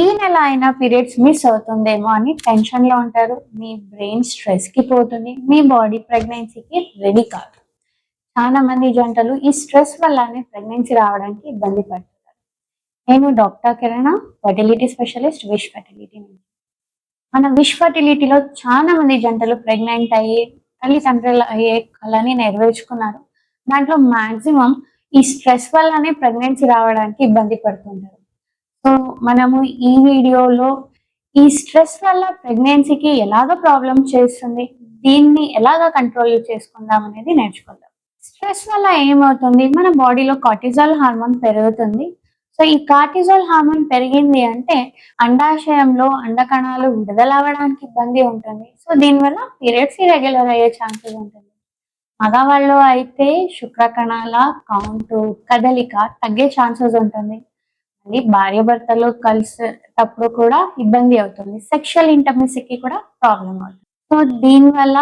ఈ నెల అయినా పీరియడ్స్ మిస్ అవుతుందేమో అని టెన్షన్లో ఉంటారు. మీ బ్రెయిన్ స్ట్రెస్కి పోతుంది. మీ బాడీ ప్రెగ్నెన్సీకి రెడీ కాదు. చాలా మంది జంటలు ఈ స్ట్రెస్ వల్లనే ప్రెగ్నెన్సీ రావడానికి ఇబ్బంది పడుతున్నారు. నేను doctor Kirana fertility specialist Wish fertility మన విష్ ఫర్టిలిటీలో చాలా మంది జంటలు ప్రెగ్నెంట్ అయ్యి తల్లిదండ్రులు అయ్యే కళని నెరవేర్చుకున్నారు. దాంట్లో మాక్సిమం ఈ స్ట్రెస్ వల్లనే ప్రెగ్నెన్సీ రావడానికి ఇబ్బంది పడుతుంటారు. సో మనము ఈ వీడియోలో ఈ స్ట్రెస్ వల్ల ప్రెగ్నెన్సీకి ఎలాగ ప్రాబ్లం చేస్తుంది? దీన్ని ఎలాగ కంట్రోల్ చేసుకుందాం అనేది నేర్చుకుందాం. స్ట్రెస్ వల్ల ఏమవుతుంది? మన బాడీలో కార్టిజాల్ హార్మోన్ పెరుగుతుంది. సో ఈ కార్టిజాల్ హార్మోన్ పెరిగింది అంటే అండాశయంలో అండకణాలు విడుదలవ్వడానికి ఇబ్బంది ఉంటుంది. సో దీనివల్ల పీరియడ్స్ ఇరెగ్యులర్ అయ్యే ఛాన్సెస్ ఉంటుంది. మగవాళ్ళు అయితే శుక్రకణాల కౌంటు కదలిక తగ్గే ఛాన్సెస్ ఉంటుంది. అవుతుంది. భార్య భర్తలు కలిసేటప్పుడు కూడా ఇబ్బంది అవుతుంది. సెక్షువల్ ఇంటర్మిసీకి కూడా ప్రాబ్లం అవుతుంది. సో దీనివల్ల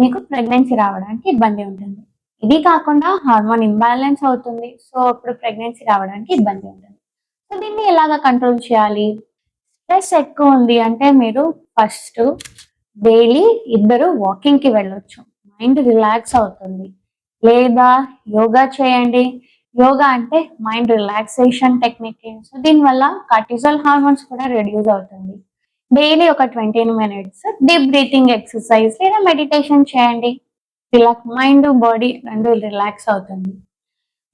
మీకు ప్రెగ్నెన్సీ రావడానికి ఇబ్బంది ఉంటుంది. ఇది కాకుండా హార్మోన్ ఇంబ్యాలెన్స్ అవుతుంది. సో అప్పుడు ప్రెగ్నెన్సీ రావడానికి ఇబ్బంది ఉంటుంది. సో దీన్ని ఎలాగ కంట్రోల్ చేయాలి? స్ట్రెస్ ఎక్కువ ఉంది అంటే మీరు ఫస్ట్ డైలీ ఇద్దరు వాకింగ్కి వెళ్ళొచ్చు. మైండ్ రిలాక్స్ అవుతుంది. లేదా యోగా చేయండి. యోగా అంటే మైండ్ రిలాక్సేషన్ టెక్నిక్ సో దీనివల్ల కార్టిజల్ హార్మోన్స్ కూడా రెడ్యూస్ అవుతుంది. డైలీ ఒక twenty minutes deep breathing exercise లేదా మెడిటేషన్ చేయండి. రిలాక్స్ మైండ్ బాడీ రెండు రిలాక్స్ అవుతుంది.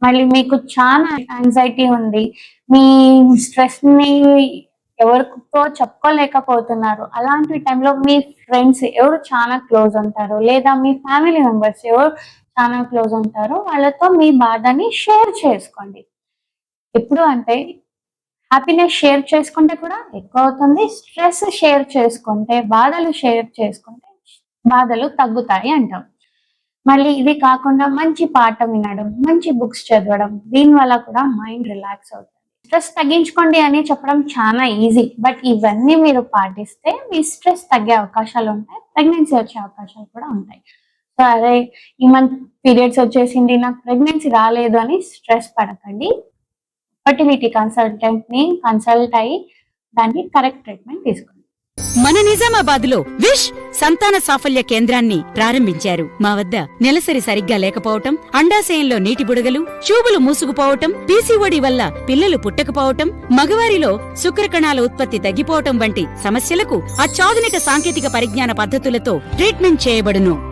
మళ్ళీ మీకు చాలా యాంగ్జైటీ ఉంది. మీ స్ట్రెస్ని ఎవరితో చెప్పుకోలేకపోతున్నారు. అలాంటి టైంలో మీ ఫ్రెండ్స్ ఎవరు చాలా క్లోజ్ ఉంటారు? లేదా మీ ఫ్యామిలీ మెంబర్స్ ఎవరు చాలా క్లోజ్ ఉంటారో. వాళ్ళతో మీ బాధని షేర్ చేసుకోండి. ఎప్పుడు అంటే హ్యాపీనెస్ షేర్ చేసుకుంటే కూడా ఎక్కువ అవుతుంది. స్ట్రెస్ షేర్ చేసుకుంటే బాధలు షేర్ చేసుకుంటే బాధలు తగ్గుతాయి అంటాం. మళ్ళీ ఇది కాకుండా మంచి పాట వినడం మంచి బుక్స్ చదవడం దీని వల్ల కూడా మైండ్ రిలాక్స్ అవుతుంది. స్ట్రెస్ తగ్గించుకోండి అని చెప్పడం చాలా ఈజీ. బట్ ఇవన్నీ మీరు పాటిస్తే మీ స్ట్రెస్ తగ్గే అవకాశాలు ఉంటాయి. ప్రెగ్నెన్సీ వచ్చే అవకాశాలు కూడా ఉంటాయి. అరే ఈ మంత్ పీరియడ్స్ వచ్చేసింది నాకు ప్రెగ్నెన్సీ రాలేదు అని స్ట్రెస్ పడకండి. ఫర్టిలిటీ కన్సల్టెంట్ని కన్సల్ట్ అయ్యి దానికి కరెక్ట్ ట్రీట్మెంట్ తీసుకోండి. మన నిజామాబాద్లో విష్ సంతాన సాఫల్య కేంద్రాన్ని ప్రారంభించారు. మా వద్ద నెలసరి సరిగ్గా లేకపోవటం అండాశయంలో నీటి బుడగలు చూపులు మూసుకుపోవటం పీసీఓడి వల్ల పిల్లలు పుట్టకపోవటం మగవారిలో శుక్రకణాల ఉత్పత్తి తగ్గిపోవటం వంటి సమస్యలకు అత్యాధునిక సాంకేతిక పరిజ్ఞాన పద్ధతులతో ట్రీట్మెంట్ చేయబడును.